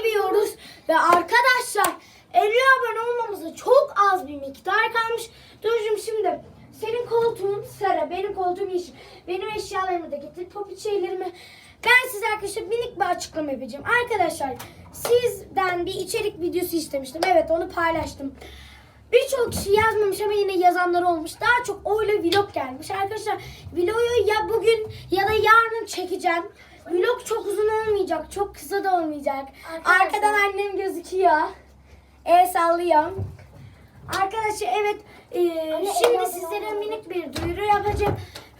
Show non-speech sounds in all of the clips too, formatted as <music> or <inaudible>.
seviyoruz. Ve arkadaşlar 50 abone olmamıza çok az bir miktar kalmış. Durcum şimdi senin koltuğun sarı, benim koltuğum yeşil. Benim eşyalarımı da getir, popit şeylerimi. Ben size arkadaşlar minik bir açıklama yapacağım. Arkadaşlar sizden bir içerik videosu istemiştim. Evet onu paylaştım. Birçok kişi yazmamış ama yine yazanlar olmuş. Daha çok öyle vlog gelmiş. Arkadaşlar vlogu ya bugün ya da yarın çekeceğim. Vlog çok uzun olmayacak. Çok kısa da olmayacak. Arkadaşlar- Arkadan annem gözüküyor. El sallıyor. Arkadaşlar evet e, şimdi sizlere minik bir duyuru yapacağım.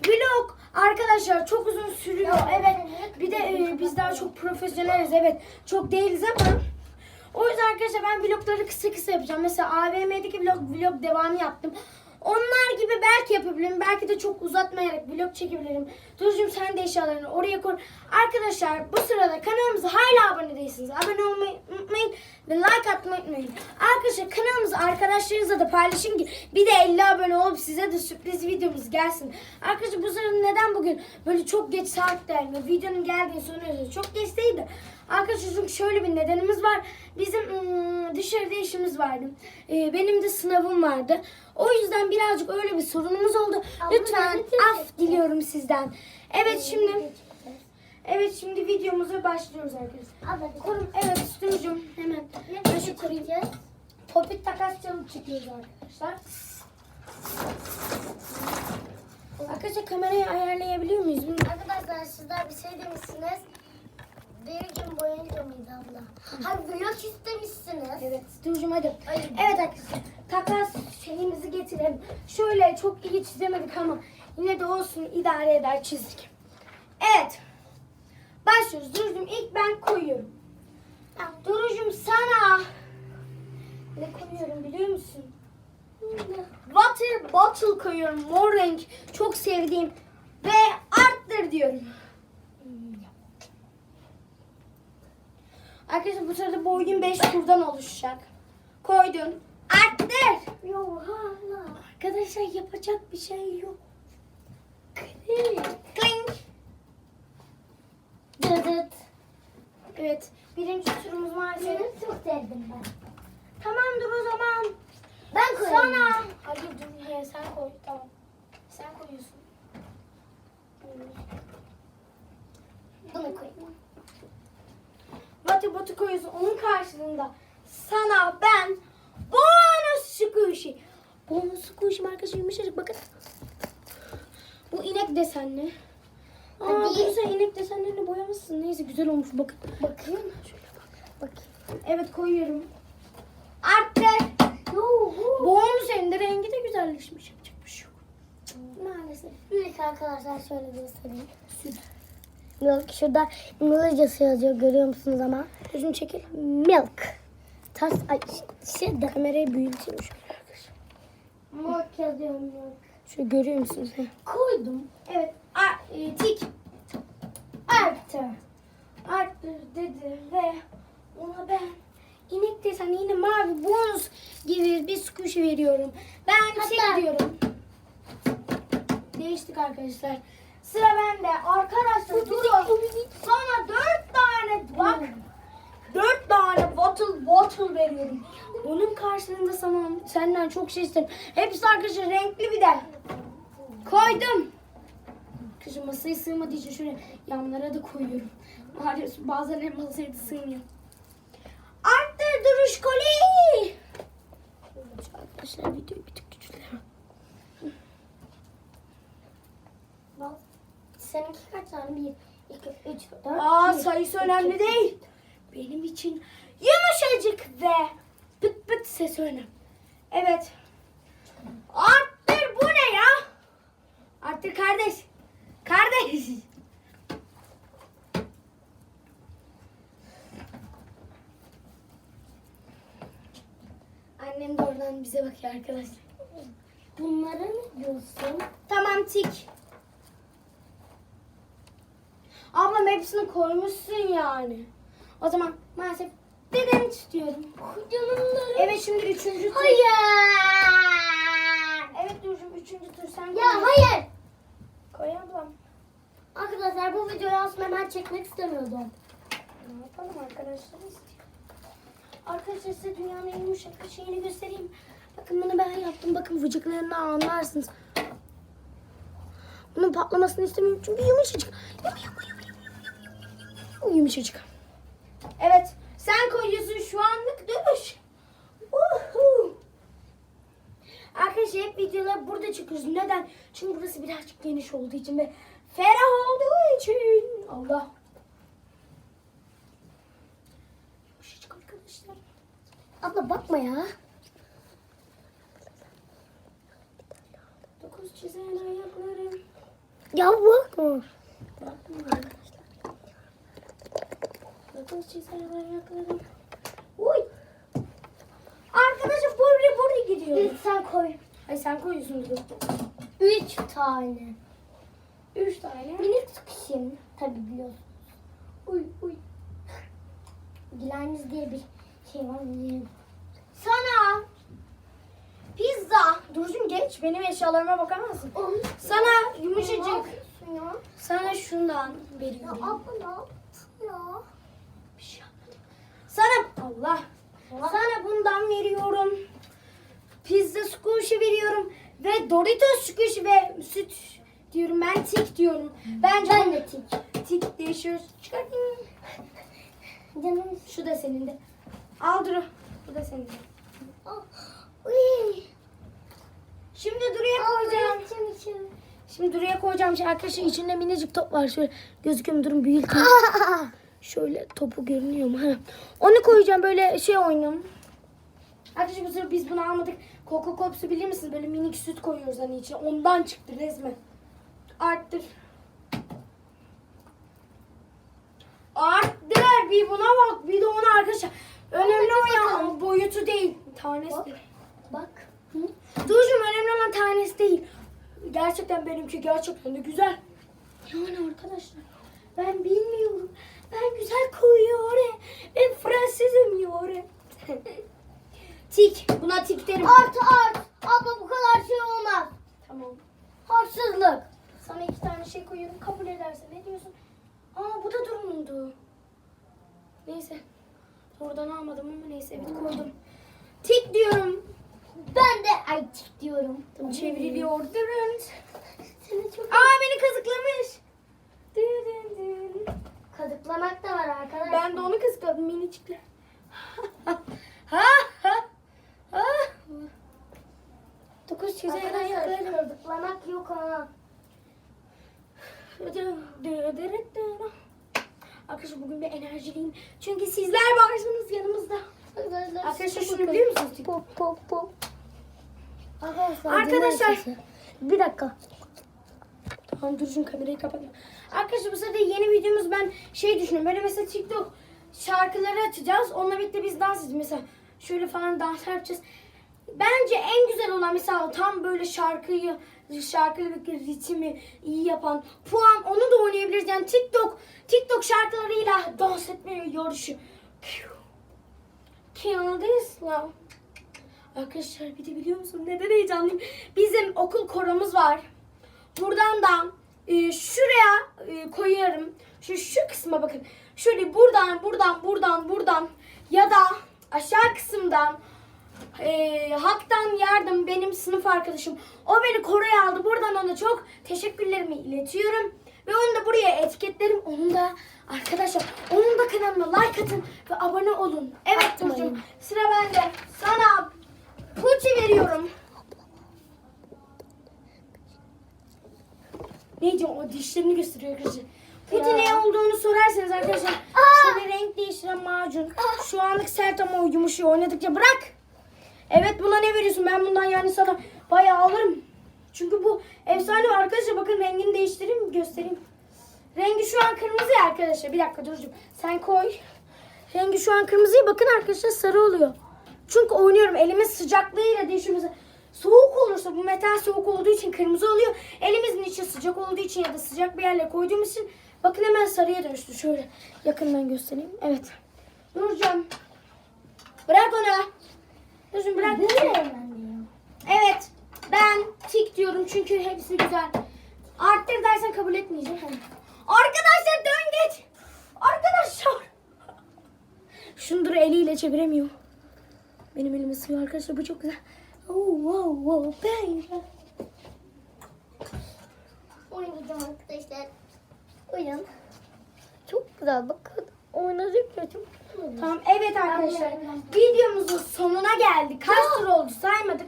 Vlog arkadaşlar çok uzun sürüyor. Evet. Bir de e, biz daha çok profesyoneliz. Evet. Çok değiliz ama o yüzden arkadaşlar ben vlogları kısa kısa yapacağım. Mesela AVM'deki vlog, vlog devamı yaptım. Onlar gibi belki yapabilirim. Belki de çok uzatmayarak vlog çekebilirim. Tuzcuğum sen de eşyalarını oraya koy. Arkadaşlar bu sırada kanalımıza hala abone değilsiniz. Abone olmayı unutmayın ve like atmayı unutmayın. Arkadaşlar kanalımızı arkadaşlarınızla da paylaşın ki bir de 50 abone olup size de sürpriz videomuz gelsin. Arkadaşlar bu sırada neden bugün böyle çok geç saatlerde videonun geldiğini soruyorsunuz. Çok geç değil de Arkadaşlar çünkü şöyle bir nedenimiz var. Bizim ım, dışarıda işimiz vardı. Ee, benim de sınavım vardı. O yüzden birazcık öyle bir sorunumuz oldu. Lütfen af diliyorum sizden. Evet şimdi evet şimdi videomuza başlıyoruz arkadaşlar. Korum evet üstümüzüm hemen. Ben şu koruyayım. Popit takas çalıp çıkıyoruz arkadaşlar. Arkadaşlar kamerayı ayarlayabiliyor muyuz? Arkadaşlar sizler bir şey demişsiniz. Bir gün boyunca mıydı abla? Ha vlog istemişsiniz. Evet, Duru'cum hadi. Ay. Evet arkadaşlar, takas şeyimizi getirelim. Şöyle çok iyi çizemedik ama yine de olsun idare eder çizdik. Evet. Başlıyoruz. Duru'cum ilk ben koyuyorum. Duru'cum sana ne koyuyorum biliyor musun? Water bottle koyuyorum. Mor renk. Çok sevdiğim. Ve arttır diyorum. Arkadaşlar bu sırada bu oyun 5 turdan oluşacak. Koydun. Arttır. Yok hala. Arkadaşlar yapacak bir şey yok. Kling. Kling. Dıdıt. Evet. Birinci turumuz maalesef. Benim çok sevdim ben. Tamamdır o zaman. Ben koyayım. Sana. Hayır dur. He, sen koy. Tamam. Sen koyuyorsun. Bunu koyayım. Batı batı koyuyorsun. Onun karşılığında sana ben bonus squishy. Bonus squishy arkadaşlar yumuşacık bakın. Bu inek desenli. Aa, Hadi. sen inek desenlerini boyamışsın. Neyse güzel olmuş bakın. Bakayım. Şöyle bak. Bakayım. Evet koyuyorum. Arttır. Bonus hem de rengi de güzelleşmiş. Yapacak bir şey yok. Maalesef. İlk arkadaşlar şöyle göstereyim. Süt. Milk şurada İngilizcesi yazıyor görüyor musunuz ama? Gözünü çekil. Milk. Tas ay şey de Kamerayı büyüteyim arkadaşlar. milk yazıyor milk. Şöyle görüyor musunuz? Heh. Koydum. Evet. A, e, tik. Arttır. Arttır dedi ve ona ben inek desen yine mavi bonus gibi bir squishy veriyorum. Ben Hatta- şey diyorum. Değiştik arkadaşlar. Sıra bende. Arkadaşlar durun. Sana dört tane bak. Dört tane bottle bottle veriyorum. Bunun karşılığında sana senden çok şey isterim. Hepsi arkadaşlar renkli bir de. Koydum. Kızım masaya sığmadığı için şöyle yanlara da koyuyorum. Maalesef bazen masaya da sığmıyor. Arttır duruş koli. Arkadaşlar videoyu bir tık küçültelim. Bak. Seninki kaç tane? Bir, iki, üç, dört. Aa bir, sayısı iki, önemli değil. Benim için yumuşacık ve pıt pıt ses önemli. Evet. Arttır bu ne ya? Arttır kardeş. Kardeş. Annem de oradan bize bakıyor arkadaşlar. Bunlara ne diyorsun? Tamam tik. Ablam hepsini koymuşsun yani. O zaman maalesef dedem istiyorum. Canımlarım. Evet şimdi üçüncü tur. Hayır. Evet Durcuğum üçüncü tur sen Ya koy. hayır. Koy ablam. videoyu aslında hemen çekmek istemiyordum. Ne yapalım arkadaşlar? Arkadaşlar size dünyanın en yumuşak şeyini göstereyim. Bakın bunu ben yaptım. Bakın vıcıklarını anlarsınız. Bunun patlamasını istemiyorum çünkü yumuşacık. Yum, yum, yum, yum, yum, yum. Yumuşacık. Evet. Sen koyuyorsun şu anlık dövüş. Uhu. Arkadaşlar hep videolar burada çıkıyoruz. Neden? Çünkü burası birazcık geniş olduğu için ve ferah olduğu için. Allah. Yumuşacık arkadaşlar. Abla bakma ya. Dokuz çizen ayaklarım. Ya bakma. Dokuz çizen ayaklarım. Uy. Arkadaşlar buraya buraya gidiyor. İlk sen koy. Ay sen koyuyorsun dur. Üç tane. Üç tane. Minik sıkışayım. Tabii biliyorsun. Uy uy. Dilaniz diye bir şey var. yiyelim. Sana pizza. Dursun geç. Benim eşyalarıma bakar mısın? Sana yumuşacık. ya? Sana şundan Ya veriyorum. abla ne yaptın ya? Bir şey yapmadım. Sana Allah. Sana bundan veriyorum. Pizza squishy veriyorum. Ve Doritos squishy ve süt diyorum. Ben tik diyorum. Bence Ben de tik. tik değişiyoruz. Çıkartayım. Canım. Şu da senin de. Al Duru. Bu da senin de. Ah, Uy. Şimdi Duru'ya koyacağım. içim içim. Şimdi Duru'ya koyacağım. Şey, arkadaşlar içinde minicik top var. Şöyle gözüküyor mu? Durun büyüteyim. Şöyle topu görünüyor mu? <laughs> Onu koyacağım böyle şey oynuyorum. Arkadaşlar bu sefer biz bunu almadık. Coca Cops'u bilir misiniz? Böyle minik süt koyuyoruz hani içine. Ondan çıktı resmen. Arttır. Arttır. Bir buna bak. Bir de ona arkadaşlar. Önemli o ya. Boyutu değil. Tanesi Bak. değil. Bak. Durucum önemli olan tanesi değil. Gerçekten benimki gerçekten de güzel. Yani arkadaşlar ben bilmiyorum. Ben güzel koyuyorum. Ben Fransızım yore. Tik. Buna tik derim. Art art. Abla bu kadar şey olmaz. Tamam. Haksızlık. Sana iki tane şey koyuyorum. Kabul edersen ne diyorsun? Aa bu da durumundu. Neyse. Oradan almadım ama neyse evet koydum. Tik diyorum. Ben de ay tik diyorum. Çevriliyor. Durun. Seni çok Aa beni kazıklamış. Dın dın. kazıklamak da var arkadaşlar. Ben de onu kıskadım minicikle. <laughs> ha ha. Dokuz çizen Arkadaşlar ayaklarım. kazıklamak yok ha. Arkadaşlar bugün bir enerjiliyim. Çünkü sizler varsınız yanımızda. Arkadaşlar şunu biliyor musunuz? Pop pop pop. Arkadaşlar. Bir dakika. Tamam dur şimdi kamerayı kapatayım. Arkadaşlar bu sırada yeni videomuz ben şey düşünüyorum. Böyle mesela TikTok şarkıları açacağız. Onunla birlikte biz dans edeceğiz. Mesela şöyle falan dans yapacağız. Bence en güzel olan mesela tam böyle şarkıyı şarkıyla bir ritmi iyi yapan puan onu da oynayabiliriz. Yani TikTok TikTok şarkılarıyla dans etme yarışı. Love. Arkadaşlar bir de biliyor musun neden heyecanlıyım? Bizim okul koromuz var. Buradan da e, şuraya e, koyarım. Şu şu kısma bakın. Şöyle buradan, buradan, buradan, buradan ya da aşağı kısımdan e, Hak'tan yardım benim sınıf arkadaşım. O beni koroya aldı. Buradan ona çok teşekkürlerimi iletiyorum. Ve onu da buraya etiketlerim. Onun da arkadaşlar onun da kanalına like atın ve abone olun. Evet. Burcu'm sıra bende. Sana puti veriyorum. Neydi o dişlerini gösteriyor arkadaşlar. Puti ne olduğunu sorarsanız arkadaşlar şöyle renk değiştiren macun. Şu anlık sert ama o yumuşuyor oynadıkça bırak. Evet buna ne veriyorsun? Ben bundan yani sana bayağı alırım. Çünkü bu efsane arkadaşlar bakın rengini değiştireyim mi? göstereyim. Rengi şu an kırmızı ya arkadaşlar. Bir dakika Duru'cum sen koy. Rengi şu an kırmızı bakın arkadaşlar sarı oluyor. Çünkü oynuyorum elimin sıcaklığıyla değişiyor. Soğuk olursa bu metal soğuk olduğu için kırmızı oluyor. Elimizin içi sıcak olduğu için ya da sıcak bir yerle koyduğumuz için bakın hemen sarıya dönüştü. Şöyle yakından göstereyim. Evet. Nurcan. Bırak onu. Nurcan bırak. Bu ne. Evet. Ben tik diyorum çünkü hepsi güzel. Arttır dersen kabul etmeyeceğim. Arkadaşlar dön geç. Arkadaşlar. Şundur eliyle çeviremiyor. Benim elime sığıyor arkadaşlar bu çok güzel. Oh wow wow baby. Oynayacağım arkadaşlar. Oyun. Çok güzel bakın. Oynadıkça çok güzel. Tamam evet arkadaşlar videomuzun sonuna geldik. Kaç tur oldu saymadık.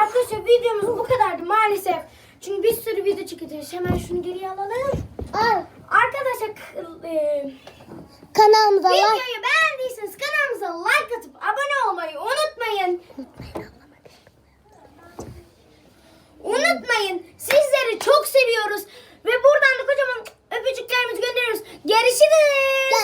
Arkadaşlar videomuz bu kadardı maalesef. Çünkü bir sürü video çekeceğiz. Hemen şunu geriye alalım. Al. Arkadaşlar e, Kanalımıza like. videoyu beğendiyseniz kanalımıza like atıp abone olmayı unutmayın. Unutmayın. Sizleri çok seviyoruz. Ve buradan da kocaman öpücüklerimizi gönderiyoruz. Görüşürüz.